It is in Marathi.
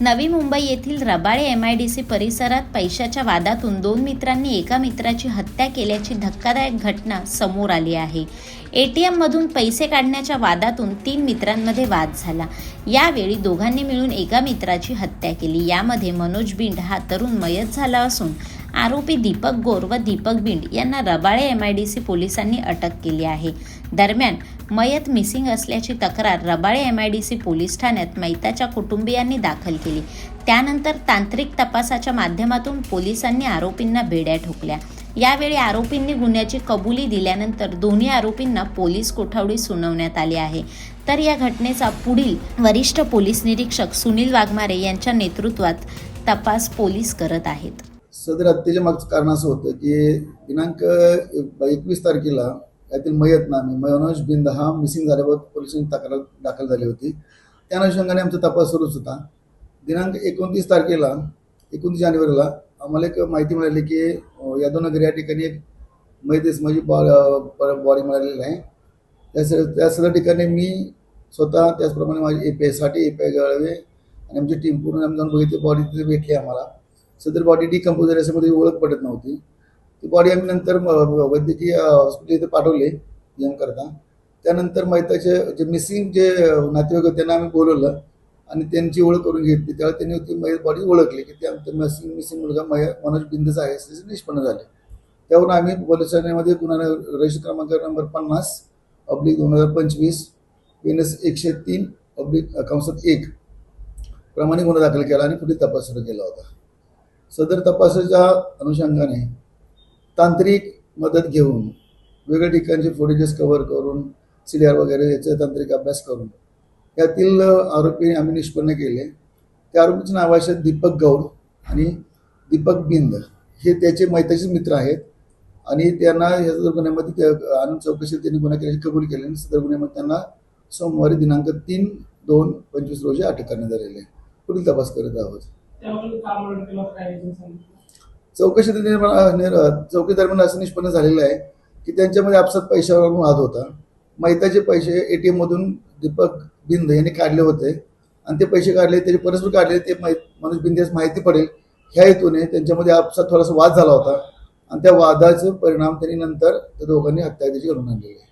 नवी मुंबई येथील Rabale M I D C परिसरात पैशाच्या वादातून दोन मित्रांनी एका मित्राची हत्या केल्याची धक्कादायक घटना समोर आली आहे. ए टी एममधून पैसे काढण्याच्या वादातून तीन मित्रांमध्ये वाद झाला. यावेळी दोघांनी मिळून एका मित्राची हत्या केली. यामध्ये मनोज बिंड हा तरुण मयत झाला असून आरोपी दीपक गोर व दीपक बिंड यांना Rabale M I D C पोलिसांनी अटक केली आहे. दरम्यान मयत मिसिंग असल्याची तक्रार Rabale M I D C police ठाण्यात मैताच्या कुटुंबियांनी दाखल केली. त्यानंतर तांत्रिक तपासाच्या माध्यमातून पोलिसांनी आरोपींना बेड्या ठोकल्या. यावेळी आरोपींनी गुन्ह्याची कबुली दिल्यानंतर दोन्ही आरोपींना पोलीस कोठावडी सुनावण्यात आली आहे. तर या घटनेचा पुढील वरिष्ठ पोलीस निरीक्षक सुनील वाघमारे यांच्या नेतृत्वात तपास पोलीस करत आहेत. सदर हत्येच्या मागचं कारण असं होतं की दिनांक एकवीस तारखेला यातील मयत नामी मनोज बिंद हा मिसिंग झाल्यावर पोलिसांनी तक्रार दाखल झाली होती. त्या अनुषंगाने आमचा तपास सुरूच होता. दिनांक एकोणतीस तारखेला एकोणतीस जानेवारीला आम्हाला एक माहिती मिळाली की यादवनगर या ठिकाणी एक मैदेस माझी बॉडी मिळालेली आहे. त्या त्या सगळ्या ठिकाणी मी स्वतः त्याचप्रमाणे माझी ए पी आयसाठी ए पी आय गळावे आणि आमची टीम पूर्ण आम्ही जाऊन बघितली बॉडी तिथे भेटली आम्हाला. सदर बॉडी डिकम्पोज झाली असल्यामुळे ओळख पडत नव्हती. ती बॉडी आम्ही नंतर वैद्यकीय हॉस्पिटल इथे पाठवले एम करता त्यानंतर मैताचे जे मिसिंग जे नातेवाईक होते त्यांना आम्ही बोलवलं आणि त्यांची ओळख करून घेतली. त्यावेळी त्यांनी ती मै बॉडी ओळखली की ते आमचं मिसिंग मिसिंग मुलगा मय मनोज बिंदस आहे असे निष्पन्न झाले. त्यावरून आम्ही पोलीस ठाण्यामध्ये गुन्हा रजिस्टर क्रमांक नंबर पन्नास अब्लिक दोन हजार पंचवीस एन एकशे तीन अब्लिक कंसात एक प्रमाणे गुन्हा दाखल केला आणि पुढे तपास सुरू केला होता. सदर तपासाच्या अनुषंगाने तांत्रिक मदत घेऊन वेगळ्या ठिकाणचे फुटेजेस कव्हर करून सी डी आर वगैरे याचा तांत्रिक अभ्यास करून त्यातील आरोपी आम्ही निष्पन्न केले. त्या आरोपीचे नाव आहे दीपक गौड आणि दीपक बिंद. हे त्याचे मैताचे मित्र आहेत आणि त्यांना या सदर गुन्ह्यामध्ये त्या- आणून चौकशी त्यांनी गुन्हा केल्याची कबूल केली आणि सदर गुन्ह्यामध्ये त्यांना सोमवारी दिनांक तीन दोन पंचवीस रोजी अटक करण्यात आलेली आहे. पुढील तपास करत आहोत. चौकशी निर्माण चौकी दरम्यान असं निष्पन्न झालेलं आहे की त्यांच्यामध्ये आपसात पैशावर वाद होता. मैताचे पैसे एटीएम मधून दीपक बिंद यांनी काढले होते. आणि ते पैसे काढले त्याचे परस्पर काढले ते मै मनोज बिंदेस माहिती पडेल. ह्या हेतूने त्यांच्यामध्ये आपसात थोडासा वाद झाला होता. आणि त्या वादाचे परिणाम त्यांनी नंतर त्या दोघांनी हत्या त्याची घडून आणलेली आहे.